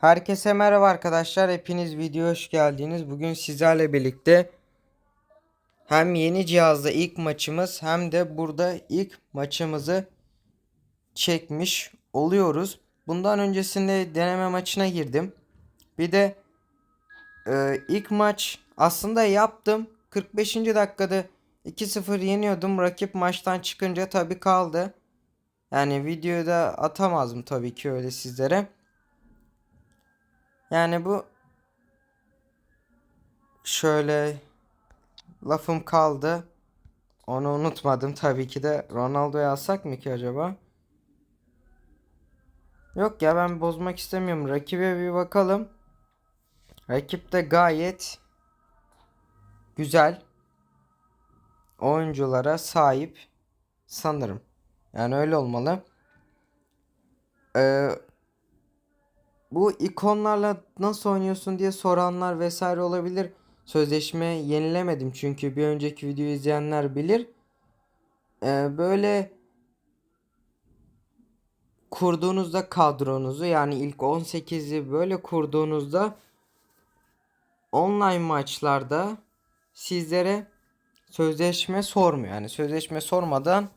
Herkese merhaba arkadaşlar. Hepiniz video hoş geldiniz. Bugün sizlerle birlikte hem yeni cihazda ilk maçımız hem de burada ilk maçımızı çekmiş oluyoruz. Bundan öncesinde deneme maçına girdim. Bir de e, ilk maç aslında yaptım. 45. dakikada 2-0 yeniyordum. Rakip maçtan çıkınca tabii kaldı. Yani videoyu da atamazdım tabii ki öyle sizlere. Yani bu şöyle lafım kaldı. Onu unutmadım tabii ki de Ronaldo'yu alsak mı ki acaba? Yok ya ben bozmak istemiyorum. Rakibe bir bakalım. Rakip de gayet güzel oyunculara sahip sanırım. Yani öyle olmalı. Ee, bu ikonlarla nasıl oynuyorsun diye soranlar vesaire olabilir. Sözleşme yenilemedim çünkü bir önceki videoyu izleyenler bilir. Ee, böyle kurduğunuzda kadronuzu yani ilk 18'i böyle kurduğunuzda online maçlarda sizlere sözleşme sormuyor. Yani sözleşme sormadan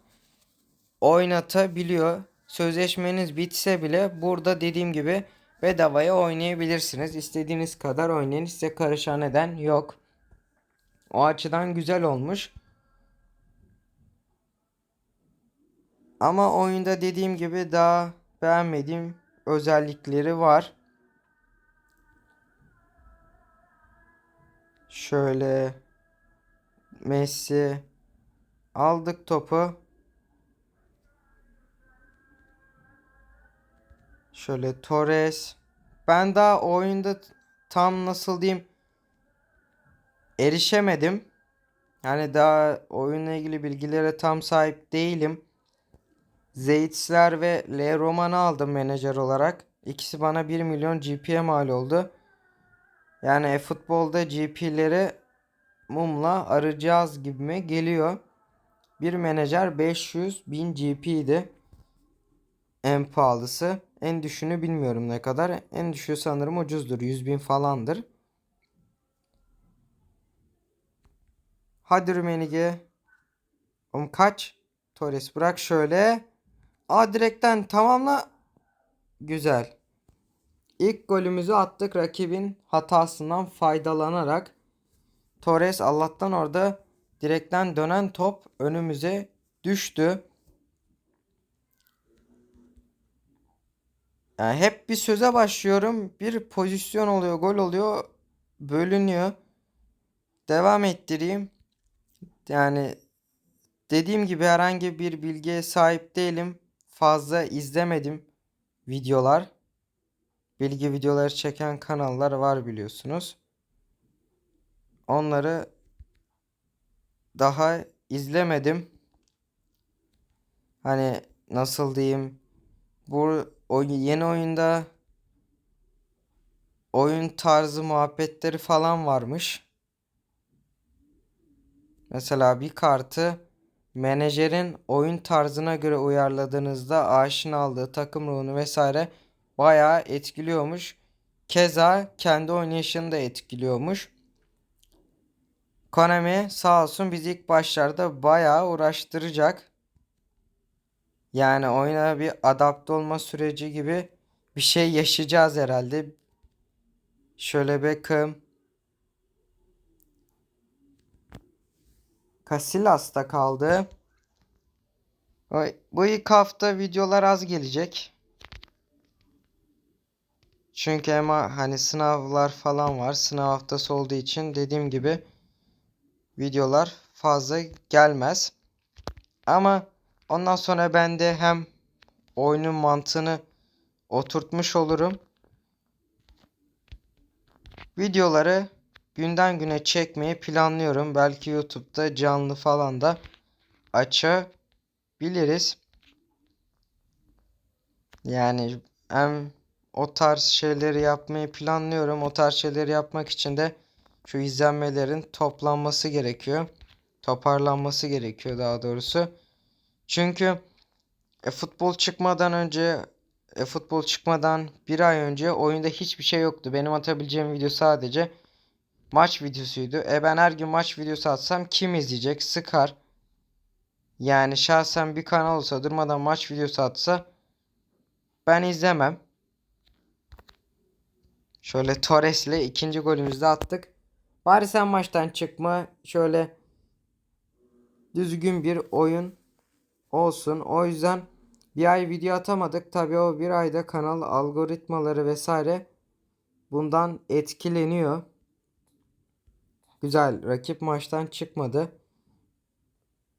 oynatabiliyor. Sözleşmeniz bitse bile burada dediğim gibi bedavaya oynayabilirsiniz. İstediğiniz kadar oynayın. Size karışan neden yok. O açıdan güzel olmuş. Ama oyunda dediğim gibi daha beğenmediğim özellikleri var. Şöyle Messi aldık topu. Şöyle Torres. Ben daha oyunda tam nasıl diyeyim erişemedim. Yani daha oyunla ilgili bilgilere tam sahip değilim. Zeytsler ve Le Roman'ı aldım menajer olarak. İkisi bana 1 milyon GP'ye mal oldu. Yani e-futbolda GP'leri mumla arayacağız gibime geliyor. Bir menajer 500 bin GP. En pahalısı. En düşüğünü bilmiyorum ne kadar. En düşüğü sanırım ucuzdur. 100 bin falandır. Hadi Rümenige. Oğlum kaç? Torres bırak şöyle. A direkten tamamla. Güzel. İlk golümüzü attık rakibin hatasından faydalanarak. Torres Allah'tan orada direkten dönen top önümüze düştü. Yani hep bir söze başlıyorum. Bir pozisyon oluyor, gol oluyor, bölünüyor. Devam ettireyim. Yani dediğim gibi herhangi bir bilgiye sahip değilim. Fazla izlemedim videolar. Bilgi videoları çeken kanallar var biliyorsunuz. Onları daha izlemedim. Hani nasıl diyeyim? Bu yeni oyunda oyun tarzı muhabbetleri falan varmış. Mesela bir kartı menajerin oyun tarzına göre uyarladığınızda aşina aldığı takım ruhunu vesaire bayağı etkiliyormuş. Keza kendi oynayışını da etkiliyormuş. Konami sağ olsun bizi ilk başlarda bayağı uğraştıracak. Yani oyuna bir adapte olma süreci gibi bir şey yaşayacağız herhalde. Şöyle Beckham. Casillas da kaldı. Bu ilk hafta videolar az gelecek. Çünkü ama hani sınavlar falan var. Sınav haftası olduğu için dediğim gibi videolar fazla gelmez. Ama ondan sonra ben de hem oyunun mantığını oturtmuş olurum. Videoları günden güne çekmeyi planlıyorum. Belki YouTube'da canlı falan da açabiliriz. Yani hem o tarz şeyleri yapmayı planlıyorum. O tarz şeyleri yapmak için de şu izlenmelerin toplanması gerekiyor. Toparlanması gerekiyor daha doğrusu. Çünkü e, futbol çıkmadan önce e, futbol çıkmadan bir ay önce oyunda hiçbir şey yoktu. Benim atabileceğim video sadece maç videosuydu. E ben her gün maç videosu atsam kim izleyecek? Sıkar. Yani şahsen bir kanal olsa durmadan maç videosu atsa ben izlemem. Şöyle Torres'le ikinci golümüzü de attık. Bari sen maçtan çıkma. Şöyle düzgün bir oyun olsun. O yüzden bir ay video atamadık. Tabii o bir ayda kanal algoritmaları vesaire bundan etkileniyor. Güzel rakip maçtan çıkmadı.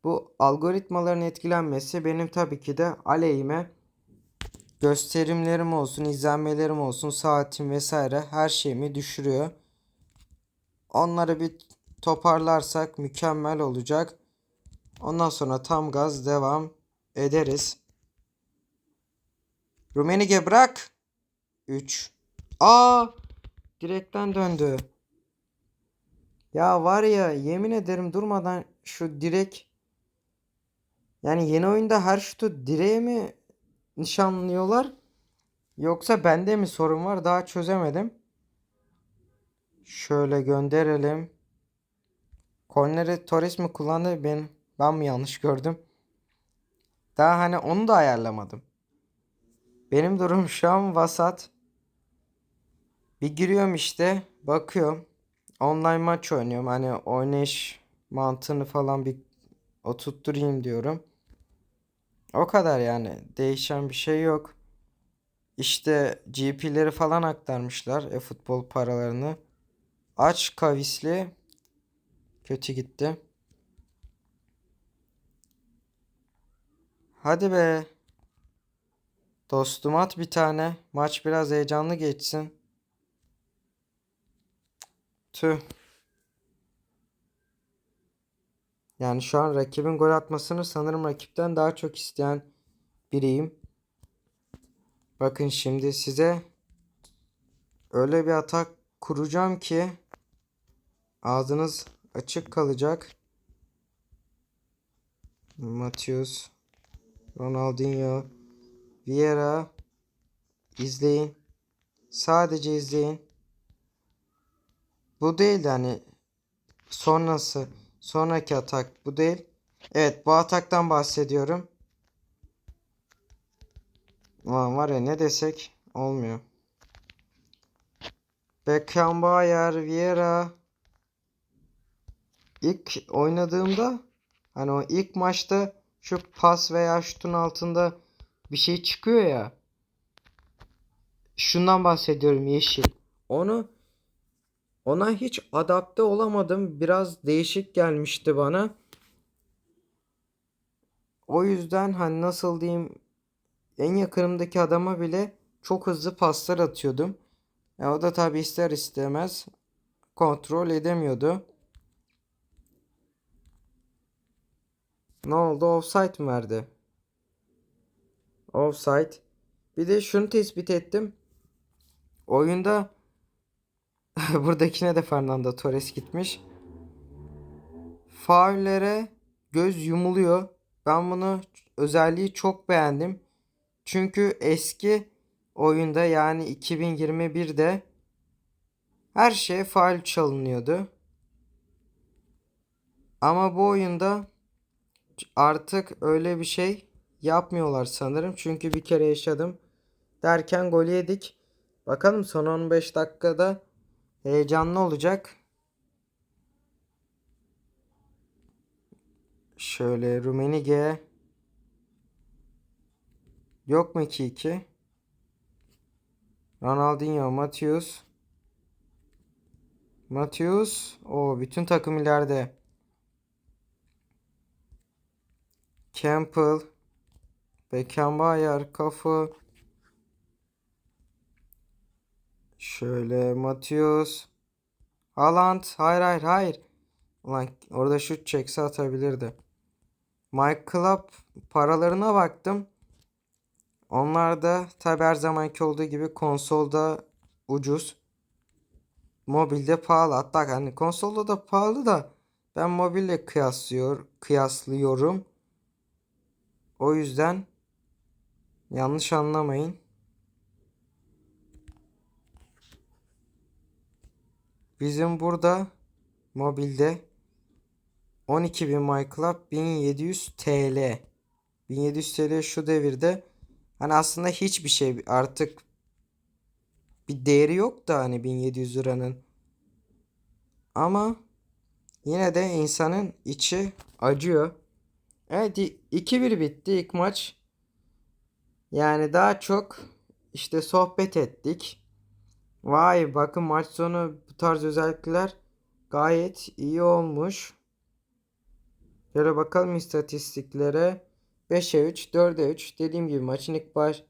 Bu algoritmaların etkilenmesi benim tabii ki de aleyhime gösterimlerim olsun, izlenmelerim olsun, saatim vesaire her şeyimi düşürüyor. Onları bir toparlarsak mükemmel olacak. Ondan sonra tam gaz devam ederiz. Rumenige bırak. 3. Aa! Direkten döndü. Ya var ya yemin ederim durmadan şu direk yani yeni oyunda her şutu direğe mi nişanlıyorlar? Yoksa bende mi sorun var? Daha çözemedim. Şöyle gönderelim. Korneri Torres mi kullandı? Ben ben mi yanlış gördüm? Daha hani onu da ayarlamadım. Benim durum şu an vasat. Bir giriyorum işte, bakıyorum. Online maç oynuyorum. Hani oynayış mantığını falan bir oturtturayım diyorum. O kadar yani. Değişen bir şey yok. İşte GP'leri falan aktarmışlar. E-futbol paralarını. Aç kavisli. Kötü gitti. Hadi be. Dostum at bir tane. Maç biraz heyecanlı geçsin. Tüh. Yani şu an rakibin gol atmasını sanırım rakipten daha çok isteyen biriyim. Bakın şimdi size öyle bir atak kuracağım ki ağzınız açık kalacak. Matius, Ronaldinho, Vieira izleyin. Sadece izleyin. Bu değil hani sonrası sonraki atak bu değil. Evet bu ataktan bahsediyorum. Ulan var ya ne desek olmuyor. Beckenbauer, Vieira ilk oynadığımda hani o ilk maçta şu pas veya şutun altında bir şey çıkıyor ya. Şundan bahsediyorum yeşil. Onu ona hiç adapte olamadım. Biraz değişik gelmişti bana. O yüzden hani nasıl diyeyim en yakınımdaki adama bile çok hızlı paslar atıyordum. E o da tabi ister istemez kontrol edemiyordu. Ne oldu? Offside mi verdi? Offside. Bir de şunu tespit ettim. Oyunda buradakine de Fernando Torres gitmiş. Faullere göz yumuluyor. Ben bunu özelliği çok beğendim. Çünkü eski oyunda yani 2021'de her şey faul çalınıyordu. Ama bu oyunda artık öyle bir şey yapmıyorlar sanırım. Çünkü bir kere yaşadım. Derken gol yedik. Bakalım son 15 dakikada heyecanlı olacak. Şöyle Rumenige Yok mu 2-2? Ronaldinho, Matius. Matius. O bütün takım ileride. Campbell. Beckenbauer, Kafu. Şöyle Matius. Haaland. Hayır hayır hayır. Ulan orada şut çekse atabilirdi. Mike Club paralarına baktım. Onlar da tabi her zamanki olduğu gibi konsolda ucuz. Mobilde pahalı. Hatta hani konsolda da pahalı da ben mobille kıyaslıyor, kıyaslıyorum. O yüzden yanlış anlamayın. Bizim burada mobilde 12.000 MyClub 1700 TL. 1700 TL şu devirde hani aslında hiçbir şey artık bir değeri yok da hani 1700 liranın. Ama yine de insanın içi acıyor. Evet 2-1 bitti ilk maç. Yani daha çok işte sohbet ettik. Vay bakın maç sonu bu tarz özellikler gayet iyi olmuş. Şöyle bakalım istatistiklere. 5'e 3, 4'e 3. Dediğim gibi maçın ilk baş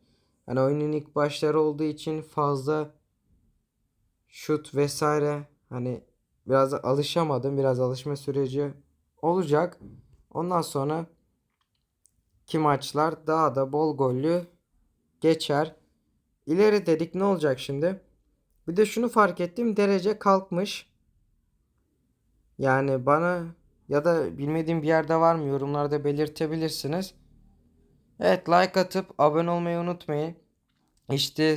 hani oyunun ilk başları olduğu için fazla şut vesaire hani biraz alışamadım. Biraz alışma süreci olacak. Ondan sonra ki maçlar daha da bol gollü geçer. İleri dedik ne olacak şimdi? Bir de şunu fark ettim derece kalkmış. Yani bana ya da bilmediğim bir yerde var mı yorumlarda belirtebilirsiniz. Evet like atıp abone olmayı unutmayın. İşte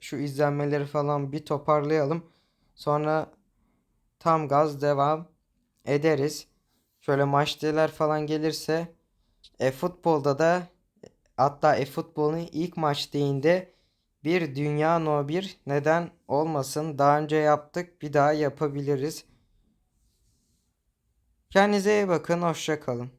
şu izlenmeleri falan bir toparlayalım. Sonra tam gaz devam ederiz. Şöyle maçlar falan gelirse e futbolda da hatta e futbolun ilk maç değinde bir dünya no 1 neden olmasın. Daha önce yaptık bir daha yapabiliriz. Kendinize iyi bakın hoşça kalın.